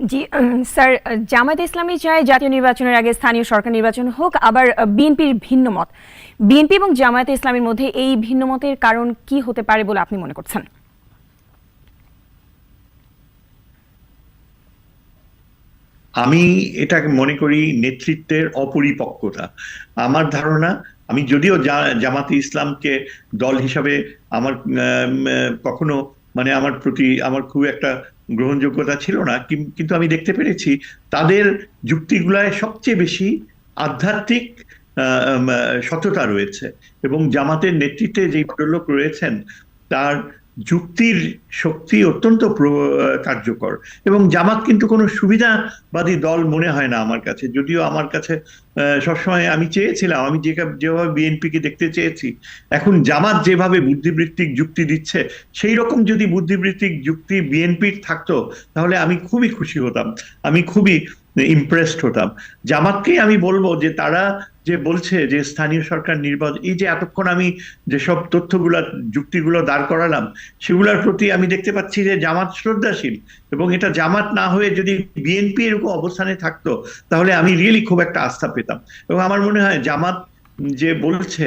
জি sir Jamaat ইসলামী চায় জাতীয় নির্বাচনের আগে স্থানীয় সরকার নির্বাচন হোক, আবার বিএনপির ভিন্ন মত। বিএনপি এবং জামায়াত ইসলামের মধ্যে এই ভিন্ন মতের কারণ কি হতে পারে বলে আপনি মনে করছেন? আমি এটাকে মনে করি নেতৃত্বের অপরিপক্কতা। আমার ধারণা, আমি যদিও জামাতে ইসলামকে দল হিসাবে আমার কখনো মানে আমার প্রতি আমার খুব একটা গ্রহণযোগ্যতা ছিল না কিন- কিন্তু আমি দেখতে পেরেছি তাদের যুক্তিগুলায় সবচেয়ে বেশি আধ্যাত্মিক সততা রয়েছে এবং জামাতের নেতৃত্বে যে ভদ্রলোক রয়েছেন, তার যুক্তির শক্তি অত্যন্ত কার্যকর। এবং জামাত কিন্তু কোনো সুবিধাবাদী দল মনে হয় না আমার কাছে। যদিও আমার কাছে সবসময় আমি চেয়েছিলাম, আমি যে যেভাবে বিএনপিকে দেখতে চেয়েছি, এখন জামাত যেভাবে বুদ্ধিবৃত্তিক যুক্তি দিচ্ছে, সেই রকম যদি বুদ্ধিবৃত্তিক যুক্তি বিএনপির থাকতো, তাহলে আমি খুবই খুশি হতাম। আমি খুবই ইমপ্রেসড হতাম। জামাতকে আমি বলব যে তারা যে বলছে যে স্থানীয় সরকার নির্বাচন, এই যে এতক্ষণ আমি যেসব তথ্যগুলা, যুক্তিগুলো দাঁড় করালাম, সেগুলোর প্রতি আমি দেখতে পাচ্ছি যে জামাত শ্রদ্ধাশীল এবং এটা জামাত না হয়ে যদি বিএনপি এরকম অবস্থানে থাকতো, তাহলে আমি রিয়েলি খুব একটা আস্থা পেতাম। এবং আমার মনে হয় জামাত যে বলছে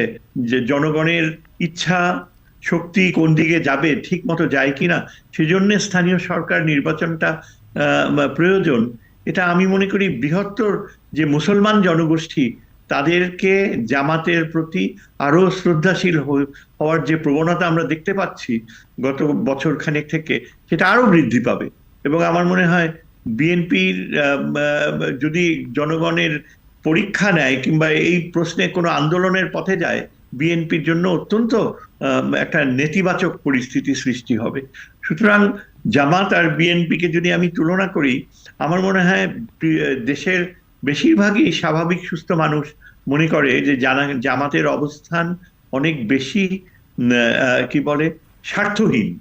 যে জনগণের ইচ্ছা, শক্তি কোন দিকে যাবে, ঠিক মতো যায় কিনা, সেজন্য স্থানীয় সরকার নির্বাচনটা প্রয়োজন। এটা আমি মনে করি বৃহত্তর যে মুসলমান জনগোষ্ঠী, তাদেরকে জামাতের প্রতি আরও শ্রদ্ধাশীল হওয়ার যে প্রবণতা আমরা দেখতে পাচ্ছি গত বছর খানেক থেকে, সেটা আরও বৃদ্ধি পাবে। এবং আমার মনে হয় বিএনপির যদি জনগণের পরীক্ষা নেয় কিংবা এই প্রশ্নে কোনো আন্দোলনের পথে যায়, বিএনপির জন্য অত্যন্ত একটা নেতিবাচক পরিস্থিতি সৃষ্টি হবে। সুতরাং জামাত আর বিএনপিকে যদি আমি তুলনা করি, আমার মনে হয় দেশের বেশিরভাগই স্বাভাবিক, সুস্থ মানুষ মনে করে যে জামাতের অবস্থান অনেক বেশি কি বলে, স্বার্থহীন।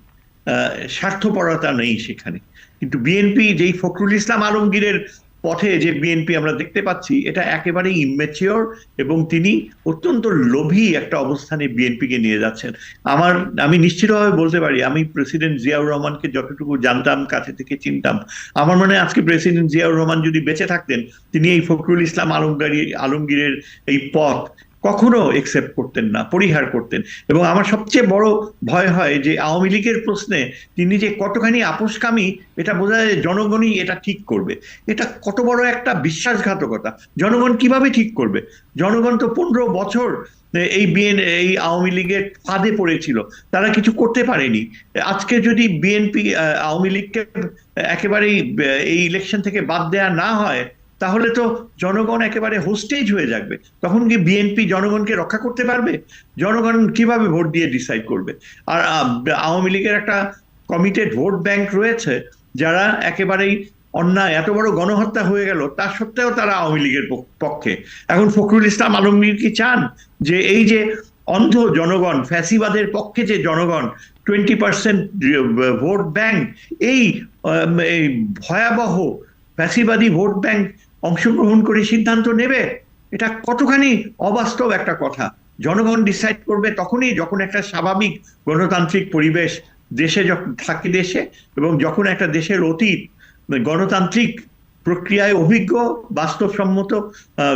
স্বার্থপরতা নেই সেখানে। কিন্তু বিএনপি, যেই ফখরুল ইসলাম আলমগীরের পথে যে বিএনপি আমরা দেখতে পাচ্ছি, এটা একেবারেই ইমেচিওর এবং তিনি অত্যন্ত লোভী একটা অবস্থানে বিএনপিকে নিয়ে যাচ্ছেন। আমার, আমি নিশ্চিতভাবে বলতে পারি, আমি প্রেসিডেন্ট জিয়াউর রহমানকে যতটুকু জানতাম, কাছে থেকে চিনতাম, আমার মনে হয় আজকে প্রেসিডেন্ট জিয়াউর রহমান যদি বেঁচে থাকতেন, তিনি এই ফখরুল ইসলাম আলমগারি, আলমগীরের এই পথ কখনো একসেপ্ট করতেন না, পরিহার করতেন। এবং আমার সবচেয়ে বড় ভয় হয় যে আওয়ামী লীগের প্রশ্নে তিনি যে কতখানি আপোষকামী, এটা বোঝা যায় জনগণই এটা ঠিক করবে। এটা কত বড় একটা বিশ্বাসঘাতকতা। জনগণ কীভাবে ঠিক করবে? জনগণ তো পনেরো বছর এই বিএন, এই আওয়ামী লীগের ফাঁদে পড়েছিল। তারা কিছু করতে পারেনি। আজকে যদি বিএনপি আওয়ামী লীগকে একেবারেই এই ইলেকশন থেকে বাদ দেয়া না হয় তাহলে তো জনগণ একেবারে হোস্টেজ হয়ে যাবে। তখন কি বিএনপি জনগণকে রক্ষা করতে পারবে? জনগণ কীভাবে ভোট দিয়ে ডিসাইড করবে? আর আওয়ামী লীগের একটা কমিটেড ভোট ব্যাংক রয়েছে, যারা একেবারেই অন্যায়, এত বড় গণহত্যা হয়ে গেল, তা সত্ত্বেও তারা আওয়ামী লীগের পক- পক্ষে। এখন ফখরুল ইসলাম আলমগীর কি চান? যে এই যে অন্ধ জনগণ, ফ্যাসিবাদের পক্ষে যে জনগণ টোয়েন্টি পার্সেন্ট ভোট ব্যাংক এই ভয়াবহ ফ্যাসিবাদী ভোট ব্যাংক অংশগ্রহণ করে সিদ্ধান্ত নেবে, এটা কতখানি অবাস্তব একটা কথা। জনগণ ডিসাইড করবে তখনই যখন একটা স্বাভাবিক গণতান্ত্রিক পরিবেশ দেশে যখন থাকে দেশে এবং যখন একটা দেশের অতীত গণতান্ত্রিক প্রক্রিয়ায় অভিজ্ঞ, বাস্তবসম্মত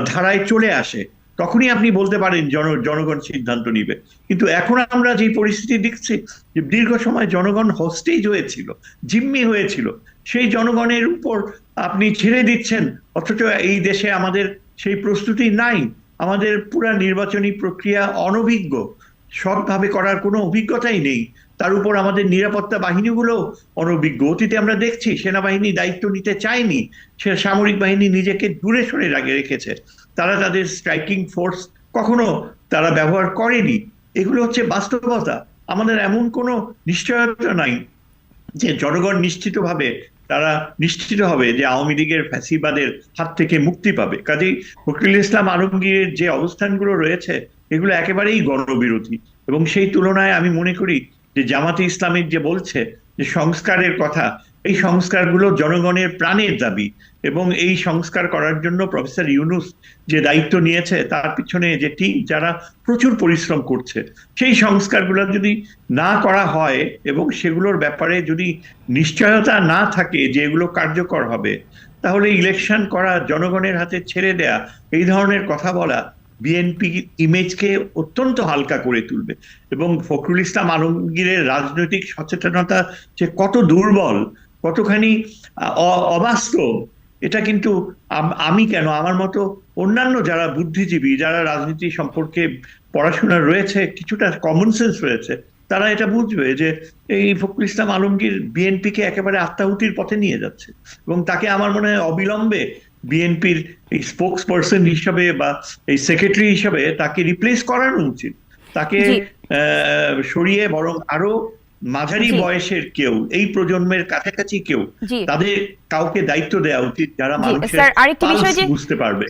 ধারায় চলে আসে। তখনই আপনি বলতে পারেন জন, জনগণ সিদ্ধান্ত নিবে। কিন্তু এখন আমরা যে পরিস্থিতি দেখছি, যে দীর্ঘ সময় জনগণ হোস্টেজ হয়েছিল, জিম্মি হয়েছিল, সেই জনগণের উপর আপনি ছেড়ে দিচ্ছেন, অথচ এই দেশে আমাদের সেই প্রস্তুতি নাই। আমাদের পুরা নির্বাচনী প্রক্রিয়া অনভিজ্ঞ। সৎভাবে করার কোনো অভিজ্ঞতাই নেই। তার উপর আমাদের নিরাপত্তা বাহিনীগুলো অনভিজ্ঞ। অতীতে আমরা দেখছি, সেনাবাহিনী দায়িত্ব নিতে চায়নি। সে সামরিক বাহিনী নিজেকে দূরে সরে রাখে, রেখেছে। তারা তাদের স্ট্রাইকিং ফোর্স কখনো তারা ব্যবহার করেনি। এগুলো হচ্ছে বাস্তবতা। আমাদের এমন কোনো নিশ্চয়তা নাই যে জনগণ নিশ্চিতভাবে তারা নিশ্চিত হবে যে আওয়ামী লীগের ফ্যাসিবাদের হাত থেকে মুক্তি পাবে। কাজেই ফখরুল ইসলাম আলমগীরের যে অবস্থানগুলো রয়েছে, এগুলো একেবারেই গণবিরোধী। এবং সেই তুলনায় আমি মনে করি যে জামাতে ইসলামের যে বলছে যে সংস্কারের কথা এই সংস্কারগুলো জনগণের প্রাণের দাবি এবং এই সংস্কার করার জন্য প্রফেসর ইউনুস যে দায়িত্ব নিয়েছে, তার পিছনে যে টিম যারা প্রচুর পরিশ্রম করছে, সেই সংস্কারগুলো যদি না করা হয় এবং সেগুলোর ব্যাপারে যদি নিশ্চয়তা না থাকে যে এগুলো কার্যকর হবে, তাহলে ইলেকশন করা জনগণের হাতে ছেড়ে দেয়া, এই ধরনের কথা বলা বিএনপি ইমেজকে অত্যন্ত হালকা করে তুলবে। এবং ফখরুল ইসলাম আলমগীরের রাজনৈতিক সচেতনতা যে কত দুর্বল কতখানি অবাস্তব এটা কিন্তু আমি কেন আমার মতো অন্যান্য যারা বুদ্ধিজীবী যারা রাজনীতি সম্পর্কে পড়াশোনা রয়েছে কিছুটা কমন সেন্স রয়েছে তারা এটা বুঝবে যে এই ফখরুল ইসলাম আলমগীর বিএনপিকে একেবারে আত্মাহুতির পথে নিয়ে যাচ্ছে এবং তাকে আমার মনে হয় অবিলম্বে বিএনপির এই স্পোক্স পার্সন হিসাবে বা এই সেক্রেটারি হিসাবে তাকে রিপ্লেস করানো উচিত। তাকে সরিয়ে বরং আরও মাঝারি বয়সের কেউ এই প্রজন্মের কাছাকাছি কেউ তাদের কাউকে দায়িত্ব দেওয়া উচিত যারা মানুষের বুঝতে পারবে।